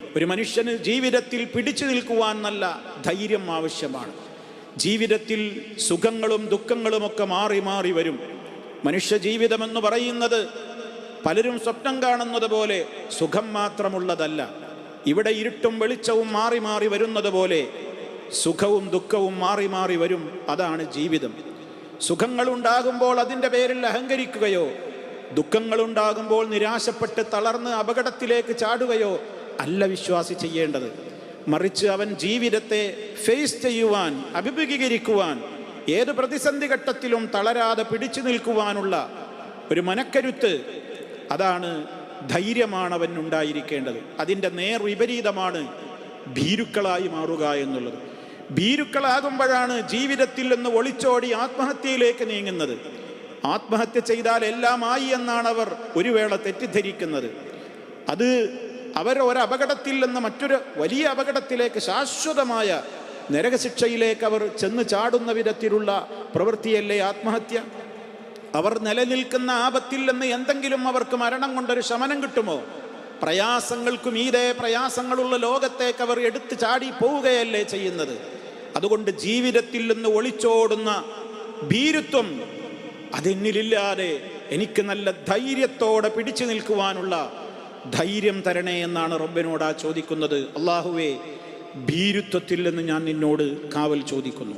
ഒരു മനുഷ്യന് ജീവിതത്തിൽ പിടിച്ചു നിൽക്കുവാൻ നല്ല ധൈര്യം ആവശ്യമാണ്. ജീവിതത്തിൽ സുഖങ്ങളും ദുഃഖങ്ങളും ഒക്കെ മാറി മാറി വരും. മനുഷ്യ ജീവിതമെന്ന് പറയുന്നത് പലരും സ്വപ്നം കാണുന്നത് പോലെ സുഖം മാത്രമുള്ളതല്ല. ഇവിടെ ഇരുട്ടും വെളിച്ചവും മാറി മാറി വരുന്നത് പോലെ സുഖവും ദുഃഖവും മാറി മാറി വരും. അതാണ് ജീവിതം. സുഖങ്ങൾ ഉണ്ടാകുമ്പോൾ അതിന്റെ പേരിൽ അഹങ്കരിക്കുകയോ ദുഃഖങ്ങളുണ്ടാകുമ്പോൾ നിരാശപ്പെട്ട് തളർന്ന് അപകടത്തിലേക്ക് ചാടുകയോ അല്ല വിശ്വാസി ചെയ്യേണ്ടത്. മറിച്ച് അവൻ ജീവിതത്തെ ഫേസ് ചെയ്യുവാൻ അഭിമുഖീകരിക്കുവാൻ ഏത് പ്രതിസന്ധി ഘട്ടത്തിലും തളരാതെ പിടിച്ചു നിൽക്കുവാനുള്ള ഒരു മനക്കരുത്ത് അതാണ് ധൈര്യമാണ് അവൻ ഉണ്ടായിരിക്കേണ്ടത് അതിന്റെ നേർ വിപരീതമാണ് ഭീരുക്കളായി മാറുക എന്നുള്ളത്. ഭീരുക്കളാകുമ്പോഴാണ് ജീവിതത്തിൽ നിന്ന് ഒളിച്ചോടി ആത്മഹത്യയിലേക്ക് നീങ്ങുന്നത്. ആത്മഹത്യ ചെയ്താൽ എല്ലാമായി എന്നാണ് അവർ ഒരു വേള തെറ്റിദ്ധരിക്കുന്നത്. അത് അവർ ഒരു അപകടത്തിൽ നിന്ന് മറ്റൊരു വലിയ അപകടത്തിലേക്ക് ശാശ്വതമായ നരകശിക്ഷയിലേക്ക് അവർ ചെന്ന് ചാടുന്ന വിധത്തിലുള്ള പ്രവൃത്തിയല്ലേ ആത്മഹത്യ? അവർ നിലനിൽക്കുന്ന ആപത്തിൽ നിന്ന് എന്തെങ്കിലും അവർക്ക് മരണം കൊണ്ടൊരു ശമനം കിട്ടുമോ? പ്രയാസങ്ങൾക്കും ഇതേ പ്രയാസങ്ങളുള്ള ലോകത്തേക്ക് അവർ എടുത്തു ചാടി പോവുകയല്ലേ ചെയ്യുന്നത്? അതുകൊണ്ട് ജീവിതത്തിൽ നിന്ന് ഒളിച്ചോടുന്ന ഭീരുത്വം അതെന്നിലില്ലാതെ എനിക്ക് നല്ല ധൈര്യത്തോടെ പിടിച്ചു നിൽക്കുവാനുള്ള ധൈര്യം തരണേ എന്നാണ് റബ്ബിനോട് ആ ചോദിക്കുന്നത്. അള്ളാഹുവേ ഭീരുത്വത്തിൽ നിന്ന് ഞാൻ നിന്നോട് കാവൽ ചോദിക്കുന്നു.